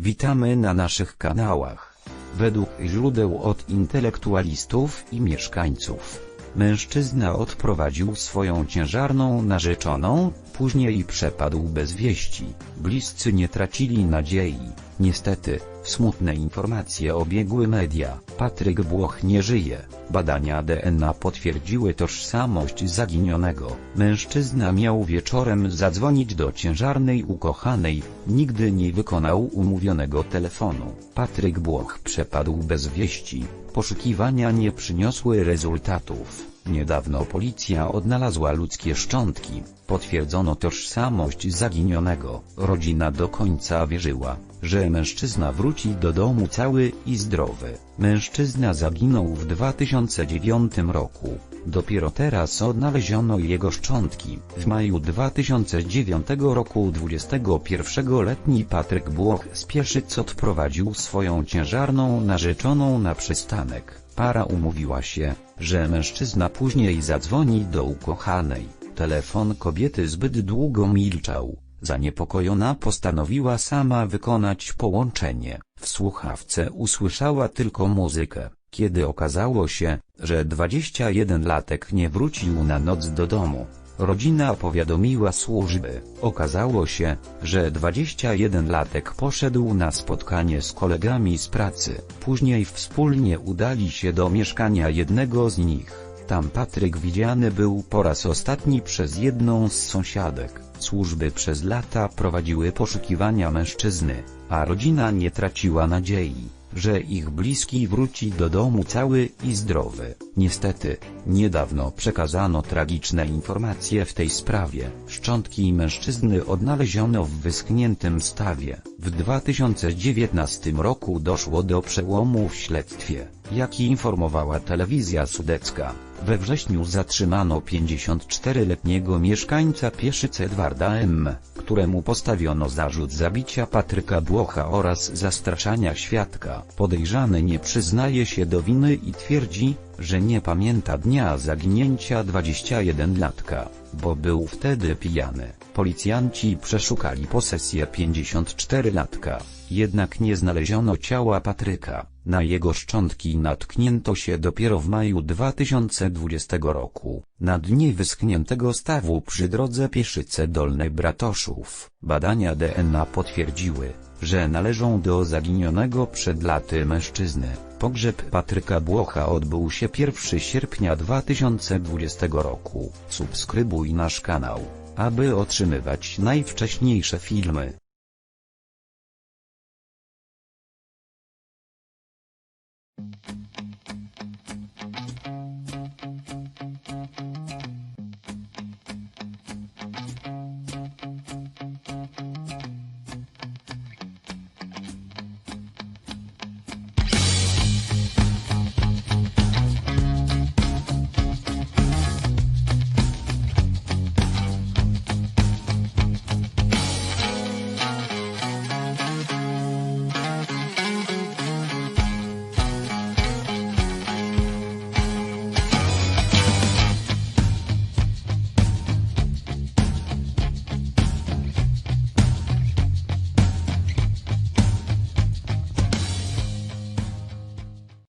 Witamy na naszych kanałach. Według źródeł od intelektualistów i mieszkańców, mężczyzna odprowadził swoją ciężarną narzeczoną, później przepadł bez wieści. Bliscy nie tracili nadziei. Niestety, smutne informacje obiegły media. Patryk Błoch nie żyje. Badania DNA potwierdziły tożsamość zaginionego. Mężczyzna miał wieczorem zadzwonić do ciężarnej ukochanej, nigdy nie wykonał umówionego telefonu. Patryk Błoch przepadł bez wieści. Poszukiwania nie przyniosły rezultatów. Niedawno policja odnalazła ludzkie szczątki, potwierdzono tożsamość zaginionego. Rodzina do końca wierzyła, że mężczyzna wróci do domu cały i zdrowy. Mężczyzna zaginął w 2009 roku. Dopiero teraz odnaleziono jego szczątki. W maju 2009 roku 21-letni Patryk Błoch z Pieszyc odprowadził swoją ciężarną narzeczoną na przystanek. Para umówiła się, że mężczyzna później zadzwoni do ukochanej. Telefon kobiety zbyt długo milczał. Zaniepokojona postanowiła sama wykonać połączenie. W słuchawce usłyszała tylko muzykę. Kiedy okazało się, że 21-latek nie wrócił na noc do domu, rodzina powiadomiła służby. Okazało się, że 21-latek poszedł na spotkanie z kolegami z pracy. Później wspólnie udali się do mieszkania jednego z nich. Tam Patryk widziany był po raz ostatni przez jedną z sąsiadek. Służby przez lata prowadziły poszukiwania mężczyzny, a rodzina nie traciła nadziei, że ich bliski wróci do domu cały i zdrowy. Niestety, niedawno przekazano tragiczne informacje w tej sprawie. Szczątki mężczyzny odnaleziono w wyschniętym stawie. W 2019 roku doszło do przełomu w śledztwie, jak informowała telewizja sudecka. We wrześniu zatrzymano 54-letniego mieszkańca Pieszyc Edwarda M., któremu postawiono zarzut zabicia Patryka Błocha oraz zastraszania świadka. Podejrzany nie przyznaje się do winy i twierdzi, że nie pamięta dnia zaginięcia 21-latka, bo był wtedy pijany. Policjanci przeszukali posesję 54-latka, jednak nie znaleziono ciała Patryka. Na jego szczątki natknięto się dopiero w maju 2020 roku, na dnie wyschniętego stawu przy drodze Pieszyce Dolne Bratoszów. Badania DNA potwierdziły, że należą do zaginionego przed laty mężczyzny. Pogrzeb Patryka Błocha odbył się 1 sierpnia 2020 roku. Subskrybuj nasz kanał, aby otrzymywać najwcześniejsze filmy. Música